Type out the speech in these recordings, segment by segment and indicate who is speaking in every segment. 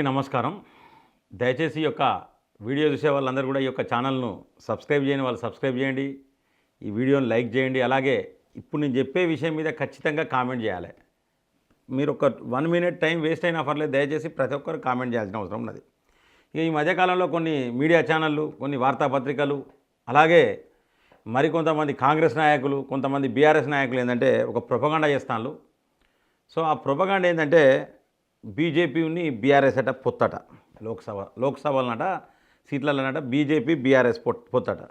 Speaker 1: అందరికీ నమస్కారం. దయచేసి ఈ యొక్క వీడియో చూసే వాళ్ళందరూ కూడా ఈ యొక్క ఛానల్ను సబ్స్క్రైబ్ చేయని వాళ్ళు సబ్స్క్రైబ్ చేయండి. ఈ వీడియోని లైక్ చేయండి. అలాగే ఇప్పుడు నేను చెప్పే విషయం మీద ఖచ్చితంగా కామెంట్ చేయాలి. మీరు ఒక వన్ మినిట్ టైం వేస్ట్ అయినా పర్లేదు దయచేసి ప్రతి ఒక్కరు కామెంట్ చేయాల్సిన అవసరం ఉన్నది. ఇక ఈ మధ్యకాలంలో కొన్ని మీడియా ఛానళ్ళు కొన్ని వార్తాపత్రికలు అలాగే మరికొంతమంది కాంగ్రెస్ నాయకులు కొంతమంది బీఆర్ఎస్ నాయకులు ఏంటంటే ఒక ప్రొపగాండా చేస్తాను సో ఆ ప్రొపగాండా ఏంటంటే బీజేపీని బీఆర్ఎస్ అట పొత్తట. లోక్సభ లోక్సభలనట సీట్లలోనట బీజేపీ బీఆర్ఎస్ పొత్తట.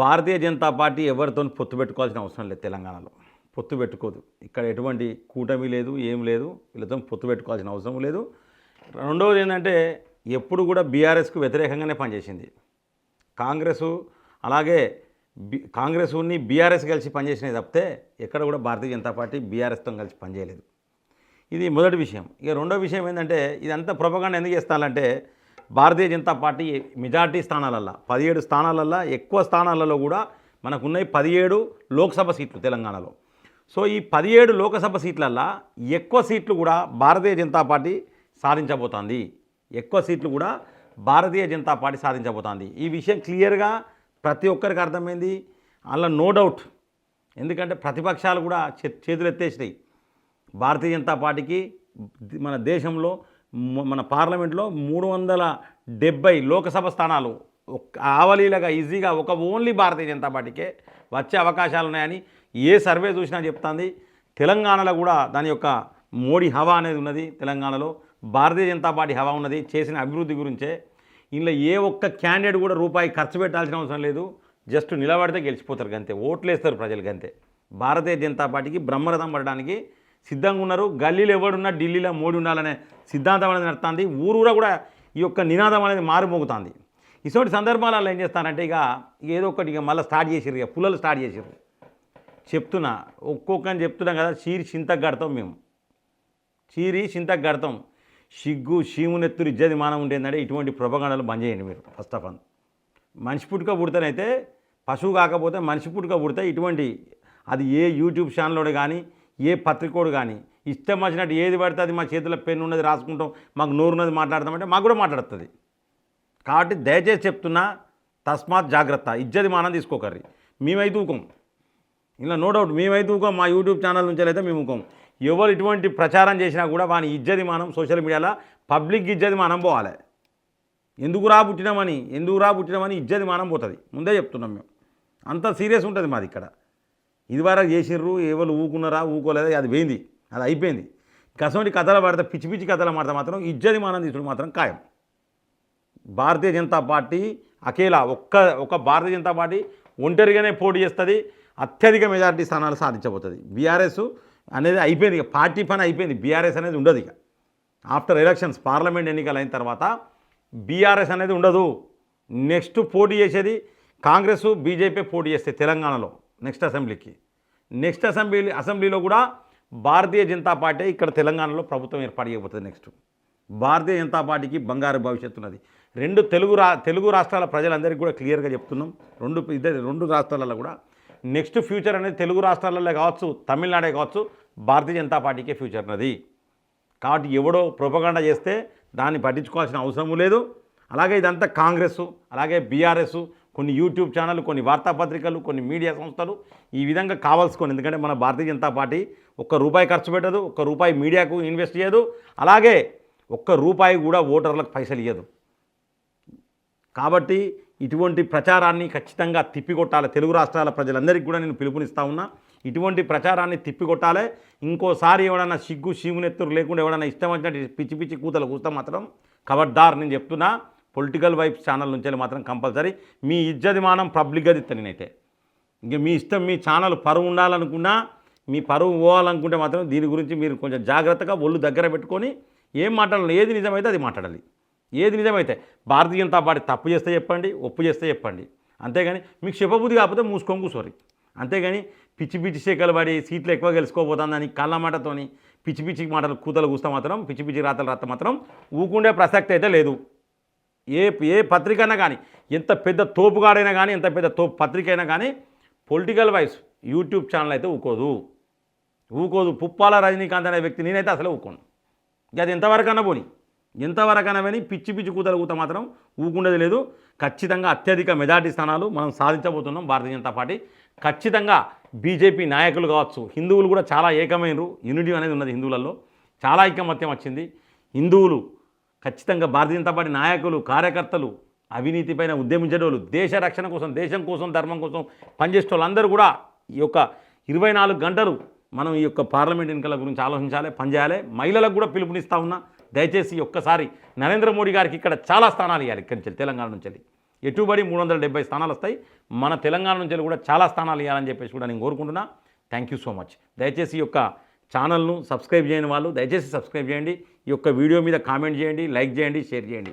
Speaker 1: భారతీయ జనతా పార్టీ ఎవరితో పొత్తు పెట్టుకోవాల్సిన అవసరం లేదు తెలంగాణలో. పొత్తు పెట్టుకోదు. ఇక్కడ ఎటువంటి కూటమి లేదు ఏం లేదు. వీళ్ళతో పొత్తు పెట్టుకోవాల్సిన అవసరం లేదు. రెండవది ఏంటంటే ఎప్పుడు కూడా బీఆర్ఎస్కు వ్యతిరేకంగానే పనిచేసింది. కాంగ్రెసు అలాగే బి కాంగ్రెస్ని బీఆర్ఎస్ కలిసి పనిచేసినవి తప్పితే ఎక్కడ కూడా భారతీయ జనతా పార్టీ బీఆర్ఎస్తో కలిసి పనిచేయలేదు. ఇది మొదటి విషయం. ఇక రెండో విషయం ఏంటంటే ఇదంతా ప్రొపగండా ఎందుకు చేస్తానంటే భారతీయ జనతా పార్టీ మెజార్టీ స్థానాలల్లో పదిహేడు స్థానాలల్లో ఎక్కువ స్థానాలలో కూడా మనకున్నాయి పదిహేడు లోక్సభ సీట్లు తెలంగాణలో. సో ఈ పదిహేడు లోకసభ సీట్లల్లో ఎక్కువ సీట్లు కూడా భారతీయ జనతా పార్టీ సాధించబోతోంది. ఎక్కువ సీట్లు కూడా భారతీయ జనతా పార్టీ సాధించబోతోంది. ఈ విషయం క్లియర్గా ప్రతి ఒక్కరికి అర్థమైంది. అలా నో డౌట్. ఎందుకంటే ప్రతిపక్షాలు కూడా చే చేతులు ఎత్తేసినాయి భారతీయ జనతా పార్టీకి మన దేశంలో మన పార్లమెంట్లో మూడు వందల డెబ్బై లోకసభ స్థానాలు ఒక్క ఈజీగా ఒక ఓన్లీ భారతీయ జనతా పార్టీకే వచ్చే అవకాశాలు ఉన్నాయని ఏ సర్వే చూసినా చెప్తుంది. తెలంగాణలో కూడా దాని యొక్క మోడీ హవా అనేది ఉన్నది తెలంగాణలో. భారతీయ జనతా పార్టీ హవా ఉన్నది చేసిన అభివృద్ధి గురించే. ఇందులో ఏ ఒక్క క్యాండిడేట్ కూడా రూపాయి ఖర్చు పెట్టాల్సిన అవసరం లేదు. జస్ట్ నిలబడితే గెలిచిపోతారు గంతే ఓట్లు వేస్తారు ప్రజలు గంతే. భారతీయ జనతా పార్టీకి బ్రహ్మరథం పడడానికి సిద్ధంగా ఉన్నారు. గల్లీలో ఎవడున్నా ఢిల్లీలో మోడీ ఉండాలనే సిద్ధాంతం అనేది నడుతుంది ఊరూరా కూడా ఈ యొక్క నినాదం అనేది మారుమోగుతుంది. ఇటువంటి సందర్భాలలో ఏం చేస్తారంటే ఇక ఏదో ఒకటి ఇక మళ్ళీ స్టార్ట్ చేసిర్రు. ఇక పుల్లలు స్టార్ట్ చేసిర్రు. చెప్తున్నా ఒక్కొక్కని చెప్తున్నాం కదా చీరి చింతకు కడతాం మేము. చీరి చింతకు కడతాం. సిగ్గు చీమునెత్తురు ఇజ్జది మానం ఉండేందంటే ఇటువంటి ప్రొపగండలు బంద్ చేయండి మీరు ఫస్ట్ ఆఫ్ ఆల్ మనిషి పుట్టుక పుడితేనైతే పశువు కాకపోతే మనిషి పుట్టుక పుడితే ఇటువంటి అది ఏ యూట్యూబ్ ఛానల్లో కానీ ఏ పత్రికోడు కానీ ఇష్టం వచ్చినట్టు ఏది పడితే అది మా చేతిలో పెన్ను ఉన్నది రాసుకుంటాం మాకు నోరు ఉన్నది మాట్లాడతామంటే మాకు కూడా మాట్లాడుతుంది. కాబట్టి దయచేసి చెప్తున్నా తస్మాత్ జాగ్రత్త ఇజ్జది మానం తీసుకోకర్రి. మేమైతే ఊకం. ఇలా నో డౌట్ మేమైతే ఊకం మా యూట్యూబ్ ఛానల్ నుంచి అయితే మేము ఊకం. ఎవరు ఇటువంటి ప్రచారం చేసినా కూడా వాని ఇజ్జది మానం సోషల్ మీడియాలో పబ్లిక్ ఇజ్జది మానం పోవాలి. ఎందుకు రా పుట్టినామని ఎందుకు రా పుట్టినామని ఇజ్జది మానం పోతుంది. ముందే చెప్తున్నాం మేము. అంత సీరియస్ ఉంటుంది మాది ఇక్కడ. ఇదివరకు చేసిర్రు ఎవరు ఊకున్నారా ఊకోలేదా అది పోయింది. అది అయిపోయింది. కసంటి కథలు పడితే పిచ్చి పిచ్చి కథలు పడితే మాత్రం ఇజ్జది మానం తీసుడు మాత్రం ఖాయం. భారతీయ జనతా పార్టీ అకేలా ఒక్క ఒక భారతీయ జనతా పార్టీ ఒంటరిగానే పోటీ చేస్తుంది అత్యధిక మెజారిటీ స్థానాలు సాధించబోతుంది. బీఆర్ఎస్ అనేది అయిపోయింది ఇక పార్టీ పని అయిపోయింది బీఆర్ఎస్ అనేది ఉండదు ఇక. ఆఫ్టర్ ఎలక్షన్స్ పార్లమెంట్ ఎన్నికలు అయిన తర్వాత బీఆర్ఎస్ అనేది ఉండదు. నెక్స్ట్ పోటీ చేసేది కాంగ్రెస్ బీజేపీ పోటీ చేస్తాయి తెలంగాణలో. నెక్స్ట్ అసెంబ్లీకి. నెక్స్ట్ అసెంబ్లీ అసెంబ్లీలో కూడా భారతీయ జనతా పార్టీ ఇక్కడ తెలంగాణలో ప్రభుత్వం ఏర్పాటు చేయబోతుంది నెక్స్ట్. భారతీయ జనతా పార్టీకి బంగారు భవిష్యత్తు ఉన్నది. రెండు తెలుగు రా తెలుగు రాష్ట్రాల ప్రజలందరికీ కూడా క్లియర్గా చెప్తున్నాం. రెండు ఇద్దరు రెండు రాష్ట్రాలలో కూడా. నెక్స్ట్ ఫ్యూచర్ అనేది తెలుగు రాష్ట్రాలలో కావచ్చు తమిళనాడే కావచ్చు భారతీయ జనతా పార్టీకే ఫ్యూచర్ ఉన్నది. కాబట్టి ఎవడో ప్రొపగాండా చేస్తే దాన్ని పట్టించుకోవాల్సిన అవసరం లేదు. అలాగే ఇదంతా కాంగ్రెస్ అలాగే బీఆర్ఎస్ కొన్ని యూట్యూబ్ ఛానల్ కొన్ని వార్తాపత్రికలు కొన్ని మీడియా సంస్థలు ఈ విధంగా కావాల్సుకొని ఎందుకంటే మన భారతీయ జనతా పార్టీ ఒక్క రూపాయి ఖర్చు పెట్టదు ఒక్క రూపాయి మీడియాకు ఇన్వెస్ట్ చేయదు. అలాగే ఒక్క రూపాయి కూడా ఓటర్లకు పైసలు ఇవ్వదు కాబట్టి ఇటువంటి ప్రచారాన్ని ఖచ్చితంగా తిప్పికొట్టాలి. తెలుగు రాష్ట్రాల ప్రజలందరికీ కూడా నేను పిలుపునిస్తా ఉన్నా ఇటువంటి ప్రచారాన్ని తిప్పికొట్టాలి. ఇంకోసారి ఎవడన్నా సిగ్గు సీమునెత్తురు లేకుండా ఎవడన్నా ఇష్టం వచ్చినట్టు పిచ్చి పిచ్చి కూతలు కూస్తే మాత్రం ఖబర్దార్ నేను చెప్తున్నా. పొలిటికల్ వైప్ ఛానల్ నుంచి మాత్రం కంపల్సరీ మీ ఇజ్జది మానం పబ్లిక్గా ఇస్తాను నేనైతే. ఇంక మీ ఇష్టం మీ ఛానల్ పరువు ఉండాలనుకున్నా మీ పరువు పోవాలనుకుంటే మాత్రం దీని గురించి మీరు కొంచెం జాగ్రత్తగా ఒళ్ళు దగ్గర పెట్టుకొని ఏం మాట్లాడాలి ఏది నిజమైతే అది మాట్లాడాలి. ఏది నిజమైతే భారతీయ జనతా పార్టీ తప్పు చేస్తే చెప్పండి ఒప్పు చేస్తే చెప్పండి. అంతేగాని మీకు చెప్పబుద్ధి కాకపోతే మూసుకొని కూర్చోరి. అంతేగాని పిచ్చి పిచ్చి శేఖలు పడి సీట్లు ఎక్కువ గెలుచుకోబోతుందని కళ్ళ మాటతోని పిచ్చి పిచ్చి మాటలు కూతలు కూస్తే మాత్రం పిచ్చి పిచ్చి రాతలు రాత మాత్రం ఊకుండే ప్రసక్తి అయితే లేదు. ఏ ఏ పత్రిక అయినా కానీ ఎంత పెద్ద తోపుగాడైనా కానీ ఎంత పెద్ద తోపు పత్రిక అయినా కానీ పొలిటికల్ వైస్ యూట్యూబ్ ఛానల్ అయితే ఊకోదు. ఊకోదు. పుప్పాల రజనీకాంత్ అనే వ్యక్తి నేనైతే అసలు ఊకోను. ఇక అది ఎంతవరకన్నా పోని. ఎంతవరకైనా విని పిచ్చి పిచ్చి కూతలు కూత మాత్రం ఊకుండేది లేదు. ఖచ్చితంగా అత్యధిక మెజార్టీ స్థానాలు మనం సాధించబోతున్నాం భారతీయ జనతా పార్టీ. ఖచ్చితంగా బీజేపీ నాయకులు కావచ్చు హిందువులు కూడా చాలా ఏకమైనరు. యూనిటీ అనేది ఉన్నది హిందువులలో. చాలా ఐకమత్యం వచ్చింది. హిందువులు ఖచ్చితంగా భారతీయ జనతా పార్టీ నాయకులు కార్యకర్తలు అవినీతిపైన ఉద్యమించేటోళ్ళు దేశ రక్షణ కోసం దేశం కోసం ధర్మం కోసం పనిచేసే వాళ్ళందరూ కూడా ఈ యొక్క ఇరవై నాలుగు గంటలు మనం ఈ యొక్క పార్లమెంట్ ఎన్నికల గురించి ఆలోచించాలి పనిచేయాలి మహిళలకు కూడా పిలుపునిస్తా ఉన్నా. దయచేసి ఒక్కసారి నరేంద్ర మోడీ గారికి ఇక్కడ చాలా స్థానాలు ఇవ్వాలి ఇక్కడి నుంచి తెలంగాణ నుంచి వెళ్ళి. ఎటుబడి మూడు వందల డెబ్బై స్థానాలు వస్తాయి. మన తెలంగాణ నుంచి వెళ్ళి కూడా చాలా స్థానాలు ఇవ్వాలని చెప్పేసి కూడా నేను కోరుకుంటున్నా. Thank you so much. దయచేసి ఈ యొక్క ఛానల్ను సబ్స్క్రైబ్ చేయని వాళ్ళు దయచేసి సబ్స్క్రైబ్ చేయండి. యొక్క వీడియో మీద కామెంట్ చేయండి లైక్ చేయండి షేర్ చేయండి.